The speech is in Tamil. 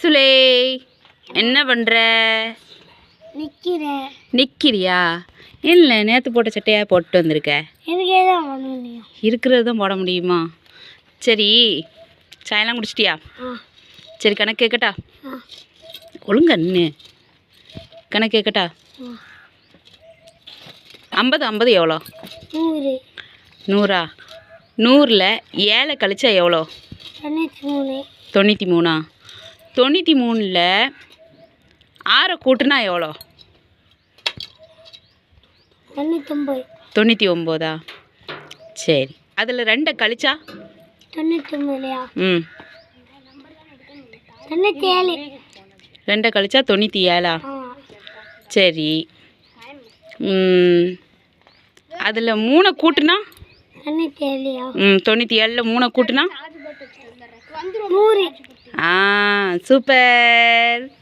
சுலே என்ன பண்ணுற நிற்கிறேன் நிற்கிறியா இல்லை நேற்று போட்ட சட்டையாக போட்டு வந்திருக்க. இருக்கிறது தான் போட முடியுமா? சரி சாயெல்லாம் குடிச்சிட்டியா? சரி கணக்கு கேட்கட்டா ஒழுங்கா நின்று கணக்கு கேட்கட்டா ஐம்பது ஐம்பது எவ்வளோ? நூறு. நூறா? நூறில் ஏழை கழிச்சா எவ்வளோ? தொண்ணூற்றி மூணு. தொண்ணூற்றி மூணா? தொண்ணூற்றி மூணில் ஆறை கூட்டுனா எவ்வளோ? தொண்ணூற்றி ஒம்போதா? சரி. அதில் ரெண்டை கழிச்சா? ம். ரெண்டை கழிச்சா தொண்ணூற்றி ஏழா சரி. அதில் மூணை கூட்டுனா? ம் தொண்ணூற்றி ஏழில் மூணை கூட்டுனா? ஆ. சூப்பர்.